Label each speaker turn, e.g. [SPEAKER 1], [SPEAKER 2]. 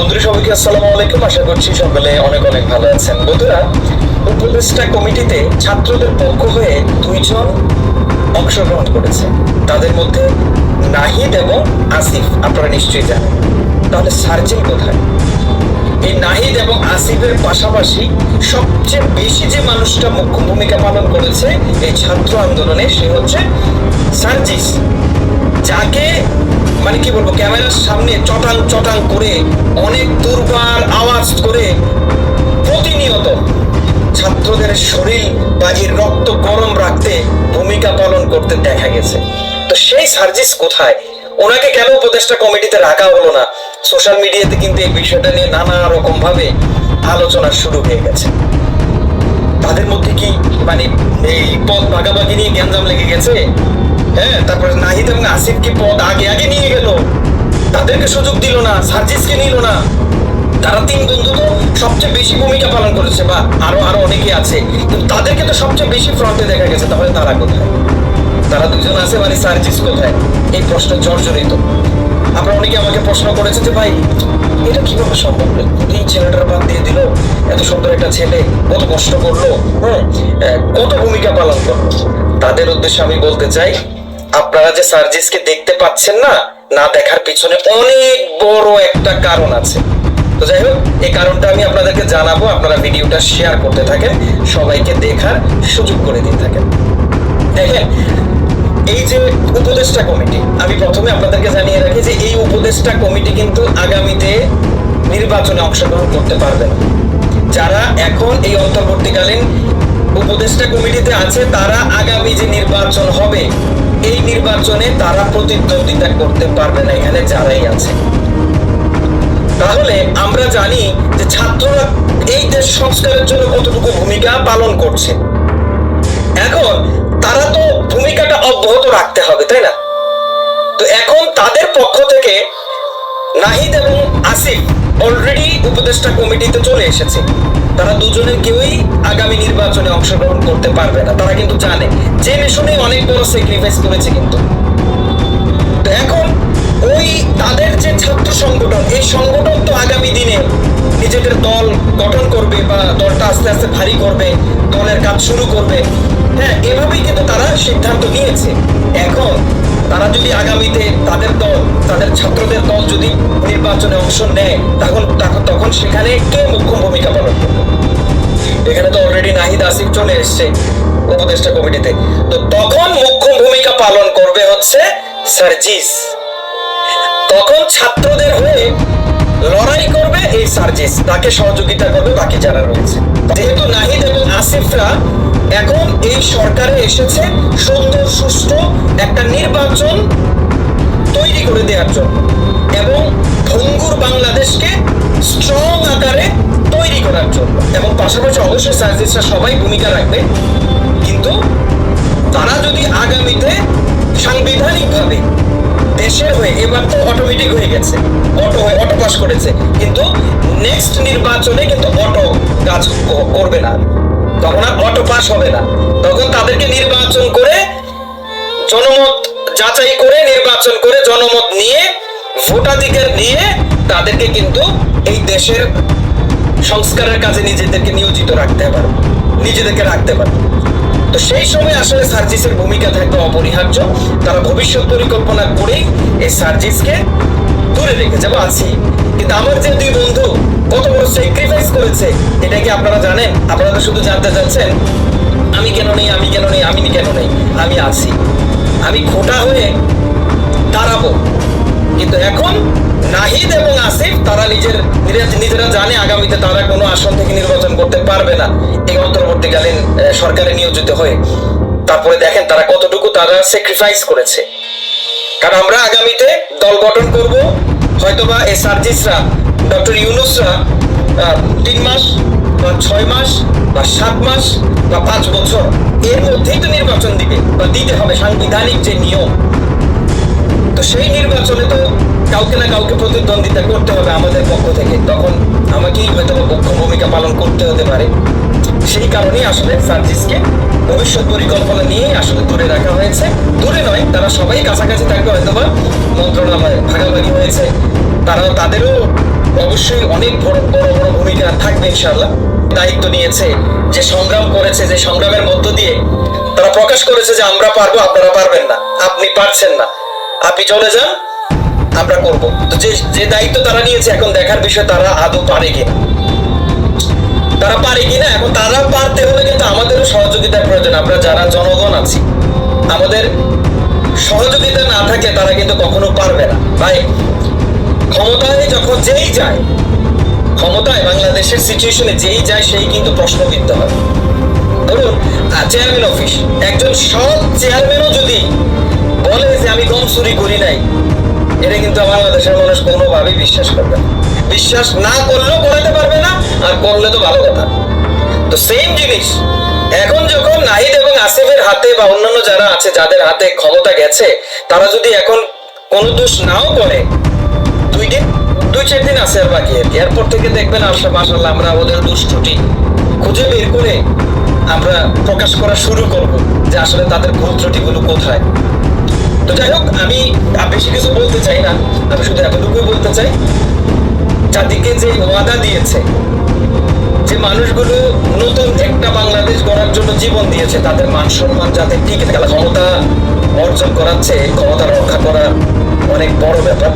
[SPEAKER 1] বন্ধুরা, সবাইকে আসসালামু আলাইকুম। আশা করছি সকলে অনেক অনেক ভালো আছেন। বন্ধুরা, উপদেষ্টা কমিটিতে ছাত্রদের পক্ষ হয়ে দুইজন অংশগ্রহণ করেছে। তাদের মধ্যে নাহিদ এবং আসিফ, আপনারা নিশ্চয়ই জানেন। তাহলে সার্জিল কোথায়? এই নাহিদ এবং আসিফের পাশাপাশি সবচেয়ে বেশি যে মানুষটা মুখ্য ভূমিকা পালন করেছে এই ছাত্র আন্দোলনে, সে হচ্ছে সার্জিস। যাকে মানে কি বলব, ক্যামেরার সামনে চটাং চটাং করে, অনেক দুর্বার আওয়াজ করে প্রতিনিয়ত ছাত্রদের শরীর বা এর রক্ত গরম রাখতে ভূমিকা পালন করতে দেখা গেছে। তো সেই সার্জিস কোথায়? ওনাকে কেন উপদেষ্টা কমিটিতে রাখা হলো না? সোশ্যাল মিডিয়াতে কিন্তু এই বিষয়টা নিয়ে নানা রকম ভাবে আলোচনা শুরু হয়ে গেছে। তাদের মধ্যে কি মানে এই পদ ভাগাভাগি নিয়ে গ্যাঞ্জাম লেগে গেছে? হ্যাঁ তারপরে নাহিদ এবং আসিফ কি পদ আগে আগে নিয়ে গেল। তাদেরকে সুযোগ দিল না, সার্জিসকে নিল না। তারা তিন বন্ধু তো সবচেয়ে বেশি ভূমিকা পালন করেছে বা আরও আরও অনেকে আছে। কিন্তু তাদেরকে তো সবচেয়ে বেশি ফ্রন্টে দেখা গেছে, তাহলে তারা কোথায়? তারা দুজন আছে মানে সার্জিস কোথায়? এই প্রশ্ন জর্জরিত। আপনারা অনেকে আমাকে প্রশ্ন করেছে যে, ভাই, এটা কীভাবে সম্ভব এই ছেলেটার বাদ দিয়ে দিল, এত সুন্দর একটা ছেলে, কত কষ্ট করল হ্যাঁ কত ভূমিকা পালন করল? তাদের উদ্দেশ্যে আমি বলতে চাই আপনারা যে সার্জিসকে দেখতে পাচ্ছেন না না দেখার পিছনে অনেক বড় একটা কারণ আছে। তো যাই হোক, এই কারণটা আমি আপনাদেরকে জানাব, আপনারা ভিডিওটা শেয়ার করতে থাকেন, সবাইকে দেখার সুযোগ করে দিয়ে থাকেন। দেখেন, এই যে উপদেষ্টা কমিটি, আমি প্রথমে আপনাদেরকে জানিয়ে রাখি যে এই উপদেষ্টা কমিটি কিন্তু আগামীতে নির্বাচনে অংশগ্রহণ করতে পারবে না। যারা এখন এই অন্তর্বর্তীকালীন উপদেষ্টা কমিটিতে আছে, তারা আগামী যে নির্বাচন হবে, এই নির্বাচনে তারা প্রতিদ্বন্দ্বিতা করতে পারবে না এখানে যারাই আছে। তাহলে আমরা জানি যে ছাত্ররা এই দেশ সংস্কারের জন্য কতটুকু ভূমিকা পালন করছে। এখন তারা তো ভূমিকাটা অব্যাহত রাখতে হবে, তাই না? তো এখন তাদের পক্ষ থেকে নাহিদ এবং আসিফ অলরেডি উপদেষ্টা কমিটিতে চলে এসেছে। তারা দুজনের কেউই আগামী নির্বাচনে অংশগ্রহণ করতে পারবে না। তারা কিন্তু জানে। জেনে শুনে অনেক বড় স্যাক্রিফাইস করেছে কিন্তু। এখন ওই তাদের যে ছাত্র সংগঠন, এই সংগঠন তো আগামী দিনে নিজেদের দল গঠন করবে বা দলটা আস্তে আস্তে ভারী করবে, দলের কাজ শুরু করবে। হ্যাঁ এভাবেই কিন্তু তারা সিদ্ধান্ত নিয়েছে। এখন তারা যদি আগামীতে তাদের দল, তাদের ছাত্রদের দল যদি নির্বাচনে অংশ নেয়, তখন তখন সেখানে কে মুখ্য ভূমিকা পালন করবে? এখানে তো অলরেডি নাহিদ আসিফ চলে এসছে উপদেষ্টা কমিটিতে। তো তখন মুখ্য ভূমিকা পালন করবে হচ্ছে সার্জিস। তখন ছাত্রদের হয়ে লড়াই করবে এই সার্জিস। তাকে সহযোগিতা করবে বাকি যারা রয়েছে। যেহেতু নাহিদ এবং আসিফরা এখন এই সরকারে এসেছে সুন্দর, সুষ্ঠু একটা নির্বাচন তৈরি করে দেওয়ার জন্য এবং ভঙ্গুর বাংলাদেশকে স্ট্রং আকারে তৈরি করার জন্য। এবং পাশাপাশি অবশ্যই সার্জিসরা সবাই ভূমিকা রাখবে। কিন্তু তারা যদি আগামীতে সাংবিধানিকভাবে দেশের হয়ে, এবার তো অটোমেটিক হয়ে গেছে অটো হয়ে অটো পাস করেছে, কিন্তু নেক্সট নির্বাচনে কিন্তু অটো কাজ করবে না। তখন আর অটো পাস হবে না। তখন তাদেরকে নির্বাচন করে জনমত যাচাই করে নির্বাচন করে জনমত নিয়ে, ভোটাধিকার নিয়ে তাদেরকে কিন্তু এই দেশের সংস্কারের কাজে নিজেদেরকে নিয়োজিত রাখতে পারবে নিজেদেরকে রাখতে পারবে তো সেই সময় আসলে সার্জিসের ভূমিকা থাকবে অপরিহার্য। তারা ভবিষ্যৎ পরিকল্পনা করেই এই সার্জিসকে দূরে রেখে যাব আছি। কিন্তু আমার যে দুই বন্ধু কত বড় স্যাক্রিফাইস করেছে, এটা কি আপনারা জানেন? আপনারা তো শুধু জানতে চাচ্ছেন, আমি কেন নেই, আমি কেন নেই, আমি কেন নেই? আমি আছি। আমি খোটা হয়ে দাঁড়াবো। কিন্তু এখন নাহিদ এবং আসিফ, তারা নিজের, নিজেরা- জানে আগামীতে তারা কোনো আসন থেকে নির্বাচন করতে পারবে না। এই অন্তর্বর্তীকালীন সরকারে নিয়োজিত হয়ে। তারপরে দেখেন তারা কতটুকু তারা স্যাক্রিফাইস করেছে। কারণ আমরা আগামীতে দল গঠন করব হয়তোবা এই সার্জিসরা ডক্টর ইউনুসরা তিন মাস বা ছয় মাস বা সাত মাস বা পাঁচ বছর এর মধ্যেই তো নির্বাচন দিবে বা দিতে হবে সাংবিধানিক যে নিয়ম। তো সেই নির্বাচনে তো কাউকে না কাউকে প্রতিদ্বন্দ্বিতা করতে হবে আমাদের পক্ষ থেকে। তখন আমাকেই হয়তো মুখ্য ভূমিকা পালন করতে হতে পারে। সেই কারণেই আসলে সার্জিসকে ভবিষ্যৎ পরিকল্পনা নিয়ে আসলে দূরে রাখা হয়েছে। দূরে নয়, তারা সবাই কাছাকাছি থাকবে হয়তো বা মন্ত্রণালয়ে ভাগাভাগি হয়েছে। তারাও তাদেরও অবশ্যই অনেক বড় বড় বড় ভূমিকা থাকবে ইনশাআল্লাহ। দায়িত্ব নিয়েছে, যে সংগ্রাম করেছে, যে সংগ্রামের মধ্য দিয়ে তারা প্রকাশ করেছে যে আমরা পারব, আপনারা পারবেন না, আপনি পারছেন না। আপনি চলে যান, আমরা করব। তো যে যে দায়িত্ব তারা নিয়েছে, এখন দেখার বিষয় তারা আদৌ পারে কিনা। তারা পারে কিনা, এখন তারা পারতে হলে কিন্তু আমাদেরও সহযোগিতার প্রয়োজন। আমরা যারা জনগণ আছি, আমাদের সহযোগিতা না থাকলে তারা কিন্তু কখনো পারবে না। ভাই, ক্ষমতায় যখন যেই যায়, ক্ষমতায় বাংলাদেশের সিচুয়েশনে যেই যায়, সেই কিন্তু প্রশ্ন প্রশ্নবিদ্ধ হয়। ধরুন চেয়ারম্যান অফিস একজন সৎ চেয়ারম্যানও যদি বলে যে আমি গম চুরি করি নাই, এটা কিন্তু বাংলাদেশের মানুষ কোনোভাবেই বিশ্বাস করবে না। বিশ্বাস না করলেও করাতে পারবে না, আর করলে তো ভালো কথা। তো সেম জিনিস, এখন যখন নাহিদ এবং আসিফের হাতে বা অন্যান্য যারা আছে, যাদের হাতে ক্ষমতা গেছে, তারা যদি এখন কোনো দোষ নাও করে, দুই দিন, দুই চার দিন আছে আর বাকি আর কি। এরপর থেকে দেখবেন আসলে মাসাল্লাহ আমরা ওদের দুষ্টুটি খুঁজে বের করে আমরা প্রকাশ করা শুরু করব যে আসলে তাদের ভুল ত্রুটিগুলো কোথায়। তো যাই হোক, আমি বেশি কিছু বলতে চাই না, আমি শুধু এতটুকুই বলতে চাই জাতিকে যে ওয়াদা দিয়েছে, যে মানুষগুলো নতুন একটা বাংলাদেশ গড়ার জন্য জীবন দিয়েছে, তাদের মান সম্মান যাতে টিকে থাকে, ক্ষমতা অর্জন করাচ্ছে ক্ষমতা রক্ষা করার অনেক বড় ব্যাপার।